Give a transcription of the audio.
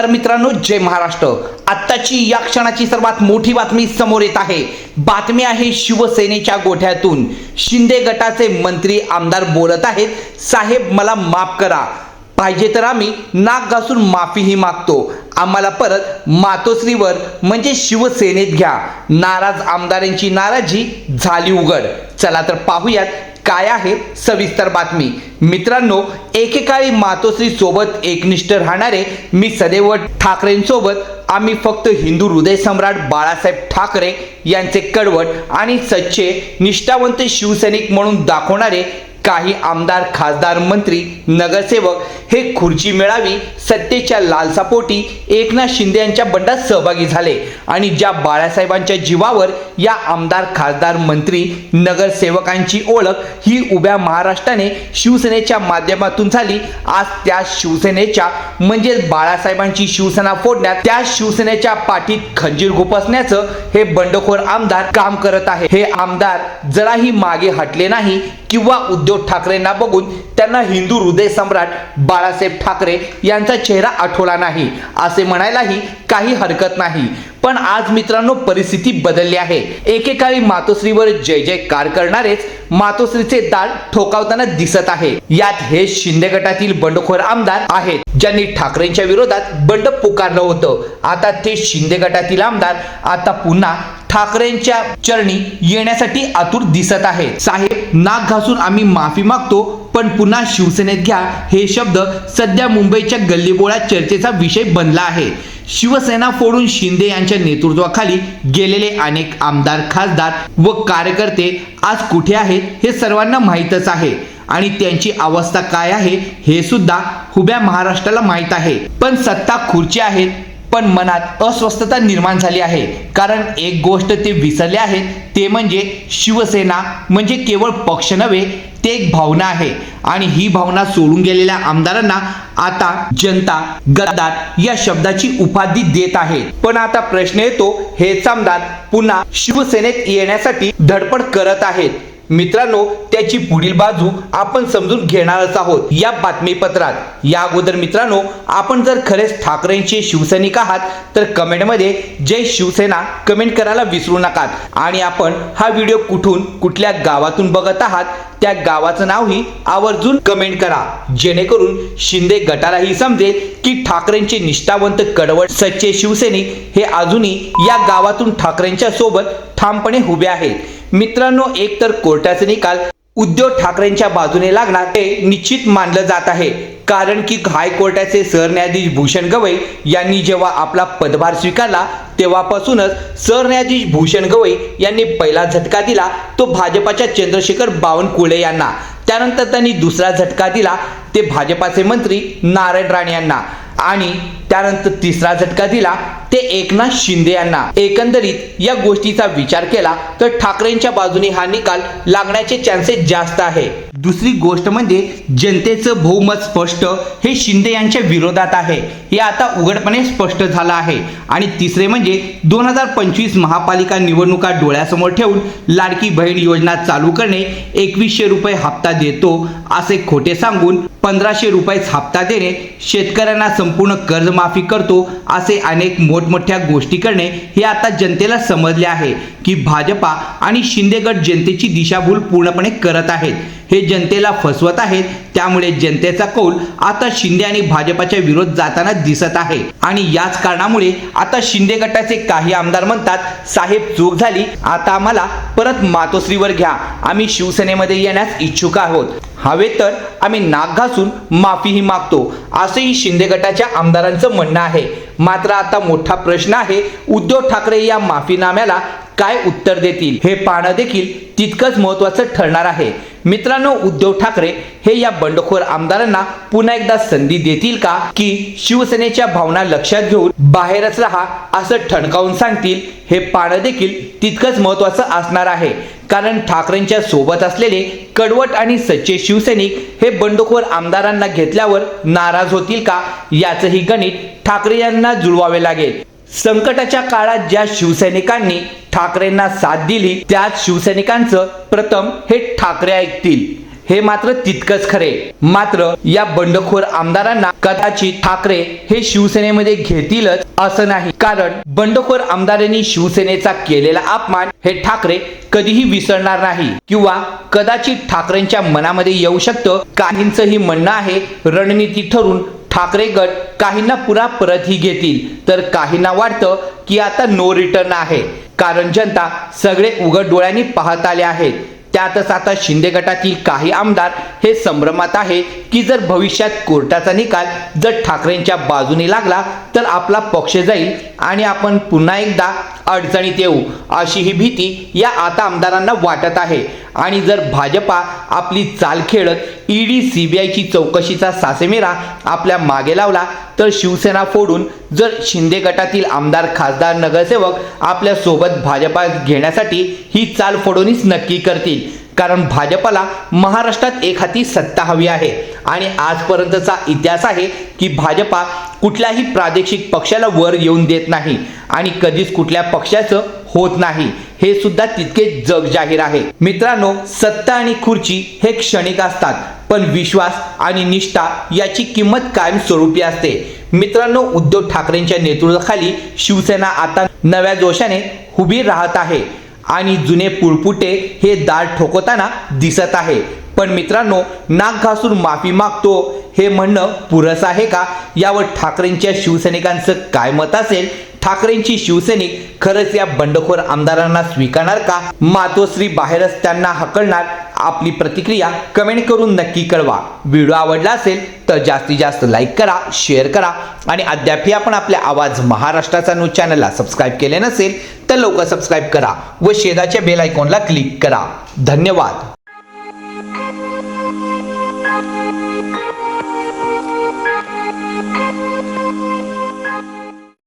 नमस्कार मित्रांनो जय महाराष्ट्र. आत्ताची या क्षणाची सर्वात मोठी बातमी समोर येत आहे. बातमी आहे शिवसेनेच्या गोठ्यातून. शिंदे गटाचे मंत्री आमदार बोलत आहेत. साहेब मला माफ करा. पाहिजे तर आम्ही नाक घासून माफीही मागतो. आम्हाला परत मातोश्रीवर म्हणजे शिवसेनेत घ्या. नाराज आमदारांची नाराजी झाली उघड. चला तर पाहूयात काय आहे? सविस्तर बातमी. मित्रांनो एकेकाळी मातोश्री सोबत एकनिष्ठ राहणारे मी सदैव ठाकरेंसोबत आम्ही फक्त हिंदू हृदय सम्राट बाळासाहेब ठाकरे यांचे कडवट आणि सच्चे निष्ठावंत शिवसैनिक म्हणून दाखवणारे काही आमदार खासदार मंत्री नगरसेवक हे खुर्ची मिळावी सत्तेच्या लालसापोटी एकनाथ शिंदे यांच्या बंडात सहभागी झाले. आणि ज्या बाळासाहेबांच्या जीवावर या आमदार खासदार मंत्री नगरसेवकांची ओळख ही उभ्या महाराष्ट्राने शिवसेनेच्या माध्यमातून झाली. आज त्या शिवसेनेच्या म्हणजेच बाळासाहेबांची शिवसेना फोडण्यात त्या शिवसेनेच्या पाठीत खंजीर खुपसण्याचं हे बंडखोर आमदार काम करत आहे. हे आमदार जराही मागे हटले नाही किंवा उद्योग उद्धव ठाकरेंना बघून त्यांना हिंदू हृदय सम्राट बाळासाहेब ठाकरे यांचा चेहरा आठवला नाही. असे म्हणायलाही काही हरकत नाही. पण आज मित्रांनो परिस्थिती बदलली आहे. एकेकाळी मातोश्रीवर जय जयकार करणारेच मातोश्रीचे दाळ ठोकावताना दिसत आहे. यात हे शिंदे गटातील बंडखोर आमदार आहेत ज्यांनी ठाकरेंच्या विरोधात बंड पुकारलं होतं. आता ते शिंदे गटातील आमदार आता पुन्हा ठाकरेंच्या चरणी येण्यासाठी आतुर दिसत आहे. साहेब नाक घासून आम्ही माफी मागतो पण पुन्हा शिवसेनेत घ्या हे शब्द सध्या मुंबईच्या गल्लीबोळा चर्चेचा विषय बनला आहे. शिवसेना फोडून शिंदे यांच्या नेतृत्वाखाली गेलेले अनेक आमदार खासदार व कार्यकर्ते आज कुठे आहेत हे सर्वांना माहीतच आहे. आणि त्यांची अवस्था काय आहे हे सुद्धा हुब्या महाराष्ट्राला माहीत आहे. पण सत्ता खुर्ची आहेत पण मनात अस्वस्थता निर्माण झाली आहे. कारण एक गोष्ट ते विसरले आहेत ते म्हणजे शिवसेना म्हणजे केवळ पक्ष नव्हे ते एक भावना आहे. आणि ही भावना सोडून गेलेल्या आमदारांना आता जनता गद्दार या शब्दाची उपाधी देत आहे. पण आता प्रश्न येतो हेच आमदार पुन्हा शिवसेनेत येण्यासाठी धडपड करत आहेत. मित्रांनो त्याची पुढील बाजू आपण समजून घेणारच आहोत या बातमीपत्रात. या अगोदर मित्रांनो आपण जर खरेच ठाकरेंचे शिवसैनिक आहात तर कमेंटमध्ये जय शिवसेना कमेंट करायला विसरू नका आणि आपण हा व्हिडिओ कुठून कुठल्या गावातून बघत आहात त्या गावाचं नावही आवर्जून कमेंट करा. जेणेकरून शिंदे गटालाही समजेल की ठाकरेंचे निष्ठावंत कडवट सच्चे शिवसैनिक हे अजूनही या गावातून ठाकरेंच्या सोबत ठामपणे उभे आहेत. मित्रांनो एक तर कोर्टाचे निकाल उद्धव ठाकरेंच्या बाजूने लागणार हे निश्चित मानलं जात आहे. कारण की हायकोर्टाचे सरन्यायाधीश भूषण गवई यांनी जेव्हा आपला पदभार स्वीकारला तेव्हापासूनच सरन्यायाधीश भूषण गवई यांनी पहिला झटका दिला तो भाजपाच्या चंद्रशेखर बावनकुळे यांना. त्यानंतर त्यांनी दुसरा झटका दिला ते भाजपाचे मंत्री नारायण राणे यांना. आणि त्यानंतर तिसरा झटका दिला. ते एकनाथ शिंदे यांना. एकंदरीत या गोष्टीचा विचार केला तर ठाकरेंच्या बाजूने हा निकाल लागण्याचे चान्सेस जास्त आहे. दुसरी गोष्ट म्हणजे जनतेचं बहुमत स्पष्ट हे शिंदे यांच्या विरोधात आहे. हे आता उघडपणे स्पष्ट झालं आहे. आणि तिसरे म्हणजे दोन हजार पंचवीस महापालिका निवडणुका डोळ्यासमोर ठेवून लाडकी बहीण योजना चालू करणे एकवीसशे रुपये हप्ता देतो असे खोटे सांगून पंधराशे रुपयेच हप्ता देणे शेतकऱ्यांना संपूर्ण कर्जमाफी करतो असे अनेक मोठमोठ्या गोष्टी करणे हे आता जनतेला समजले आहे की भाजपा आणि शिंदे गट जनतेची दिशाभूल पूर्णपणे करत आहेत. हे जनतेला फसवत आहेत त्यामुळे जनतेचा कौल आता शिंदे आणि भाजपाच्या विरोध जाताना दिसत आहे. आणि याच कारणामुळे आता शिंदे गटाचे काही आमदार म्हणतात साहेब चूक झाली आता आम्हाला परत मातोश्रीवर घ्या. आम्ही शिवसेनेमध्ये येण्यास इच्छुक आहोत. हवे तर आम्ही नाक घासून माफीही मागतो. असंही शिंदे गटाच्या आमदारांचं म्हणणं आहे. मात्र आता मोठा प्रश्न आहे उद्धव ठाकरे या माफीनाम्याला काय उत्तर देतील? हे पाहणं देखील तितकंच महत्वाचं ठरणार आहे. मित्रांनो उद्धव ठाकरे हे या बंडखोर आमदारांना पुन्हा एकदा संधी देतील का? की शिवसेनेच्या भावना लक्षात घेऊन बाहेरच राहा असं ठणकावून सांगतील हे पाहणं देखील तितकंच महत्वाचं असणार आहे. कारण ठाकरेंच्या सोबत असलेले कडवट आणि सच्चे शिवसैनिक हे बंडखोर आमदारांना घेतल्यावर नाराज होतील का याचंही गणित ठाकरे यांना जुळवावे लागेल. संकटाच्या काळात ज्या शिवसैनिकांनी ठाकरेंना साथ दिली त्याच शिवसैनिकांचं प्रथम हे ठाकरे ऐकतील. हे मात्र तितकंच खरे. मात्र या बंडखोर आमदारांना कदाचित ठाकरे हे शिवसेनेमध्ये घेतीलच असं नाही. कारण बंडखोर आमदारांनी शिवसेनेचा केलेला अपमान हे ठाकरे कधीही विसरणार नाही. किंवा कदाचित ठाकरेंच्या मनामध्ये येऊ शकतं. काहींचं ही म्हणणं आहे रणनीती ठरून ठाकरे गट काहींना पुरा परतही घेतील. तर काहींना वाटतं की आता नो रिटर्न आहे. कारण जनता सगळे उघड डोळ्यांनी पाहत आले आहेत. त्यातच आता शिंदे गटातील काही आमदार हे संभ्रमात आहे की जर भविष्यात कोर्टाचा निकाल जर ठाकरेंच्या बाजूने लागला तर आपला पक्ष जाईल आणि आपण पुन्हा एकदा अडचणीत येऊ अशी ही भीती या आता आमदारांना वाटत आहे. आणि जर भाजपा आपली चाल खेळत ईडी आयची चौकशीचा सासेमेरा आपल्या मागे लावला तर शिवसेना फोडून जर शिंदे गटातील आमदार खासदार नगरसेवक आपल्यासोबत भाजपा घेण्यासाठी ही चाल फोडूनच नक्की करतील. कारण भाजपाला महाराष्ट्रात एक हाती सत्ता हवी आहे. आणि आजपर्यंतचा इतिहास आहे की भाजपा कुठल्याही प्रादेशिक पक्षाला वर येऊन देत नाही आणि कधीच कुठल्या पक्षाचं होत नाही. हे सुद्धा तितके जग जाहीर आहे. मित्रांनो सत्ता आणि खुर्ची हे क्षणिक असतात पण विश्वास आणि निष्ठा याची किंमत कायम स्वरूपी असते. मित्रांनो उद्धव ठाकरेंच्या नेतृत्वाखाली शिवसेना आता नव्या जोशाने उभी राहत आहे आणि जुने पुळपुटे हे दार ठोकवताना दिसत आहे. पण मित्रांनो नाक घासून माफी मागतो हे म्हणणं पुरस आहे का? यावर ठाकरेंच्या शिवसैनिकांचं काय मत असेल? ठाकरेंची शिवसैनिक खरंच या बंडखोर आमदारांना स्वीकारणार का? मातोश्री बाहेरच त्यांना हकलणार? आपली प्रतिक्रिया कमेंट करून नक्की कळवा. व्हिडिओ आवडला असेल तर जास्तीत जास्त लाईक करा शेअर करा आणि अद्यापही आपण आपल्या आवाज महाराष्ट्राचा न्यूज चॅनलला सबस्क्राईब केले नसेल तर लवकर सबस्क्राईब करा व शेजाच्या बेल आयकॉनला क्लिक करा. धन्यवाद.